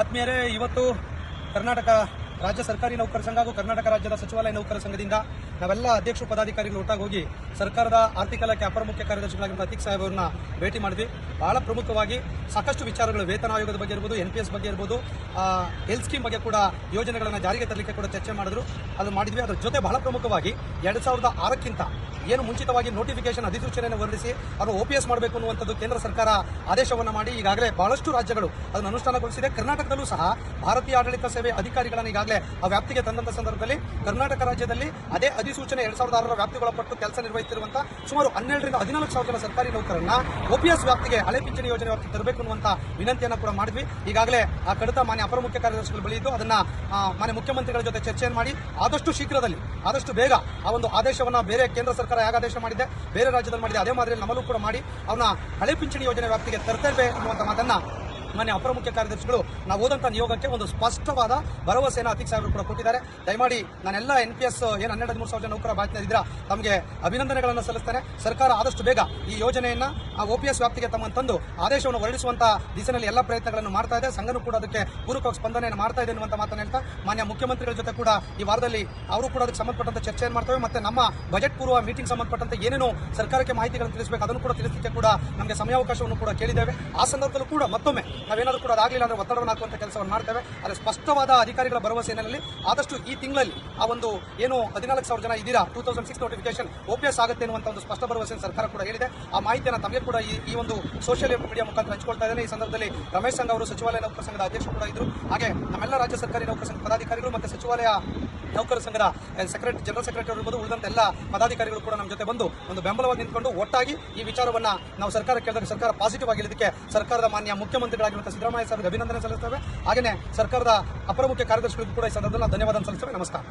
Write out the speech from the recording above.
ಆತ್ಮೀಯರೇ, ಇವತ್ತು ಕರ್ನಾಟಕ ರಾಜ್ಯ ಸರ್ಕಾರಿ ನೌಕರ ಸಂಘ ಹಾಗೂ ಕರ್ನಾಟಕ ರಾಜ್ಯದ ಸಚಿವಾಲಯ ನೌಕರ ಸಂಘದಿಂದ ನಾವೆಲ್ಲ ಅಧ್ಯಕ್ಷರು ಪದಾಧಿಕಾರಿಗಳು ಒಟ್ಟಾಗಿ ಹೋಗಿ ಸರ್ಕಾರದ ಆರ್ಥಿಕ ಇಲಾಖೆ ಅಪರ ಮುಖ್ಯ ಕಾರ್ಯದರ್ಶಿಗಳಾಗಿರುವ ಅತೀಕ್ ಸಾಹೇಬ್ ಅವರನ್ನ ಭೇಟಿ ಮಾಡಿದ್ವಿ. ಬಹಳ ಪ್ರಮುಖವಾಗಿ ಸಾಕಷ್ಟು ವಿಚಾರಗಳು ವೇತನ ಆಯೋಗದ ಬಗ್ಗೆ ಇರ್ಬೋದು, ಎನ್ ಪಿ ಎಸ್ ಬಗ್ಗೆ ಇರ್ಬೋದು ಹೆಲ್ತ್ ಸ್ಕೀಮ್ ಬಗ್ಗೆ ಕೂಡ ಯೋಜನೆಗಳನ್ನು ಜಾರಿಗೆ ತರಲಿಕ್ಕೆ ಕೂಡ ಚರ್ಚೆ ಮಾಡಿದ್ರು. ಅದು ಮಾಡಿದ್ವಿ. ಅದರ ಜೊತೆ ಬಹಳ ಪ್ರಮುಖವಾಗಿ ಎರಡು ಸಾವಿರದ ಆರಕ್ಕಿಂತ ಏನು ಮುಂಚಿತವಾಗಿ ನೋಟಿಫಿಕೇಶನ್ ಅಧಿಸೂಚನೆಯನ್ನು ಹೊರಡಿಸಿ ಅವರು ಒ ಪಿ ಎಸ್ ಮಾಡಬೇಕು ಅನ್ನುವಂಥದ್ದು ಕೇಂದ್ರ ಸರ್ಕಾರ ಆದೇಶವನ್ನು ಮಾಡಿ ಈಗಾಗಲೇ ಬಹಳಷ್ಟು ರಾಜ್ಯಗಳು ಅದನ್ನು ಅನುಷ್ಠಾನಗೊಳಿಸಿದೆ. ಕರ್ನಾಟಕದಲ್ಲೂ ಸಹ ಭಾರತೀಯ ಆಡಳಿತ ಸೇವೆ ಅಧಿಕಾರಿಗಳನ್ನು ಈಗಾಗಲೇ ಆ ವ್ಯಾಪ್ತಿಗೆ ತಂದಂಥ ಸಂದರ್ಭದಲ್ಲಿ ಕರ್ನಾಟಕ ರಾಜ್ಯದಲ್ಲಿ ಅದೇ ಅಧಿಸೂಚನೆ ಎರಡ್ ಸಾವಿರದ ಆರರ ವ್ಯಾಪ್ತಿಗೊಳಪಟ್ಟು ಕೆಲಸ ನಿರ್ವಹಿಸಿರುವಂತಹ ಸುಮಾರು ಹನ್ನೆರಡರಿಂದ ಹದಿನಾಲ್ಕು ಸಾವಿರ ಜನ ಸರ್ಕಾರಿ ನೌಕರರನ್ನ ಒಪಿಎಸ್ ವ್ಯಾಪ್ತಿಗೆ ಹಳೆ ಪಿಂಚಣಿ ಯೋಜನೆ ವ್ಯಾಪ್ತಿಗೆ ತರಬೇಕು ಅನ್ನುವಂಥ ವಿನಂತಿಯನ್ನು ಕೂಡ ಮಾಡಿದ್ವಿ. ಈಗಾಗಲೇ ಆ ಕಡಿತ ಮಾನ್ಯ ಅಪರ ಮುಖ್ಯ ಕಾರ್ಯದರ್ಶಿಗಳು ಬಳಿ ಅದನ್ನ ಮಾನ್ಯ ಮುಖ್ಯಮಂತ್ರಿಗಳ ಜೊತೆ ಚರ್ಚೆಯನ್ನು ಮಾಡಿ ಆದಷ್ಟು ಶೀಘ್ರದಲ್ಲಿ, ಆದಷ್ಟು ಬೇಗ ಆ ಒಂದು ಆದೇಶವನ್ನ ಬೇರೆ ಕೇಂದ್ರ ಸರ್ಕಾರ ಹೇಗೆ ಆದೇಶ ಮಾಡಿದೆ, ಬೇರೆ ರಾಜ್ಯದಲ್ಲಿ ಮಾಡಿದೆ, ಅದೇ ಮಾದರಿಯಲ್ಲಿ ನಮ್ಮಲ್ಲೂ ಕೂಡ ಮಾಡಿ, ಅವನ ಹಳೆ ಪಿಂಚಣಿ ಯೋಜನೆ ವ್ಯಾಪ್ತಿಗೆ ತರ್ತೇವೆ ಅನ್ನುವಂಥ ಮಾತನ್ನ ಮಾನ್ಯ ಅಪರ ಮುಖ್ಯ ಕಾರ್ಯದರ್ಶಿಗಳು, ನಾವು ಹೋದಂಥ ನಿಯೋಗಕ್ಕೆ ಒಂದು ಸ್ಪಷ್ಟವಾದ ಭರವಸೆಯನ್ನು ಅತಿಕ್ ಸಾಹೇಬರು ಕೂಡ ಕೊಟ್ಟಿದ್ದಾರೆ. ದಯಮಾಡಿ ನಾನೆಲ್ಲ ಎನ್ ಪಿ ಎಸ್ ಏನು ಹನ್ನೆರಡು ಮೂರು ಸಾವಿರ ಜನ ನೌಕರ ಬಾಕಿನಿದ್ರ ತಮಗೆ ಅಭಿನಂದನೆಗಳನ್ನು ಸಲ್ಲಿಸ್ತೇನೆ. ಸರ್ಕಾರ ಆದಷ್ಟು ಬೇಗ ಈ ಯೋಜನೆಯನ್ನ ಒ ಪಿ ಎಸ್ ವ್ಯಾಪ್ತಿಗೆ ತಮ್ಮ ತಂದು ಆದೇಶವನ್ನು ಹೊರಡಿಸುವಂತ ದಿಸೆಯಲ್ಲಿ ಎಲ್ಲ ಪ್ರಯತ್ನಗಳನ್ನು ಮಾಡ್ತಾ ಇದೆ. ಸಂಘನೂ ಕೂಡ ಅದಕ್ಕೆ ಪೂರಕವಾಗಿ ಸ್ಪಂದನೆಯನ್ನು ಮಾಡ್ತಾ ಇದೆ ಅನ್ನುವಂಥ ಮಾತನ್ನು ಹೇಳ್ತಾ, ಮಾನ್ಯ ಮುಖ್ಯಮಂತ್ರಿಗಳ ಜೊತೆ ಕೂಡ ಈ ವಾರದಲ್ಲಿ ಅವರು ಕೂಡ ಅದಕ್ಕೆ ಸಂಬಂಧಪಟ್ಟಂತ ಚರ್ಚೆಯನ್ನು ಮಾಡ್ತೇವೆ. ಮತ್ತೆ ನಮ್ಮ ಬಜೆಟ್ ಪೂರ್ವ ಮೀಟಿಂಗ್ ಸಂಬಂಧಪಟ್ಟಂತೆ ಏನೇನು ಸರ್ಕಾರಕ್ಕೆ ಮಾಹಿತಿಗಳನ್ನು ತಿಳಿಸಬೇಕು, ಅದನ್ನು ಕೂಡ ತಿಳಿಸಲಿಕ್ಕೆ ಕೂಡ ನಮಗೆ ಸಮಯಾವಕಾಶವನ್ನು ಕೂಡ ಕೇಳಿದ್ದೇವೆ. ಆ ಸಂದರ್ಭದಲ್ಲೂ ಕೂಡ ಮತ್ತೊಮ್ಮೆ ನಾವೇನಾದರೂ ಕೂಡ ಅದಾಗಲಿಲ್ಲ ಅಂದ್ರೆ ಒತ್ತಡವನ್ನು ಹಾಕುವಂತ ಕೆಲಸವನ್ನು ಮಾಡ್ತೇವೆ. ಆದರೆ ಸ್ಪಷ್ಟವಾದ ಅಧಿಕಾರಿಗಳ ಭರವಸೆ ಹಿನ್ನೆಲೆಯಲ್ಲಿ ಆದಷ್ಟು ಈ ತಿಂಗಳಲ್ಲಿ ಆ ಒಂದು ಏನು ಹದಿನಾಲ್ಕು ಸಾವಿರ ಜನ ಇದ್ದೀರಾ? Two thousand six notification OPS ಆಗುತ್ತೆ ಅನ್ನುವಂಥ ಒಂದು ಸ್ಪಷ್ಟ ಭರವಸೆ ಸರ್ಕಾರ ಕೂಡ ಹೇಳಿದೆ. ಆ ಮಾಹಿತಿಯನ್ನು ತಮಗೆ ಕೂಡ ಈ ಈ ಒಂದು ಸೋಷಿಯಲ್ ಮೀಡಿಯಾ ಮುಖಾಂತರ ಹಂಚಿಕೊಳ್ತಾ ಇದ್ದೇನೆ. ಈ ಸಂದರ್ಭದಲ್ಲಿ ರಮೇಶ್ ಸಂಘ ಅವರು ಸಚಿವಾಲಯ ನೌಕರ ಸಂಘದ ಅಧ್ಯಕ್ಷರು ಕೂಡ ಇದ್ದರು ಹಾಗೆ ನಮ್ಮೆಲ್ಲ ರಾಜ್ಯ ಸರ್ಕಾರಿ ನೌಕರ ಸಂಘ ಪದಾಧಿಕಾರಿಗಳು ಮತ್ತು ಸಚಿವಾಲಯ ನೌಕರ ಸಂಘದ ಸೆಕ್ರೆಟರಿ ಜನರಲ್ ಸೆಕ್ರೆಟರಿ ಇರ್ಬೋದು, ಉಳಿದಂತೆ ಎಲ್ಲ ಪದಾಧಿಕಾರಿಗಳು ಕೂಡ ನಮ್ಮ ಜೊತೆ ಬಂದು ಒಂದು ಬೆಂಬಲವಾಗಿ ನಿಂತ್ಕೊಂಡು ಒಟ್ಟಾಗಿ ಈ ವಿಚಾರವನ್ನು ನಾವು ಸರ್ಕಾರ ಕೇಳಿದಾಗ ಸರ್ಕಾರ ಪಾಸಿಟಿವ್ ಇದಕ್ಕೆ ಸರ್ಕಾರದ ಮಾನ್ಯ ಮುಖ್ಯಮಂತ್ರಿಗಳಾಗಿರುವಂತಹ ಸಿದ್ದರಾಮಯ್ಯ ಸಾಹೇಬ್ಗೆ ಅಭಿನಂದನೆ ಸಲ್ಲಿಸ್ತೇವೆ. ಹಾಗೆಯೇ ಸರ್ಕಾರದ ಅಪರ ಮುಖ್ಯ ಕಾರ್ಯದರ್ಶಿಗಳಿಗೂ ಕೂಡ ಈ ಸಂದರ್ಭದಲ್ಲಿ ಧನ್ಯವಾದ ಸಲ್ಲಿಸ್ತೇವೆ. ನಮಸ್ಕಾರ.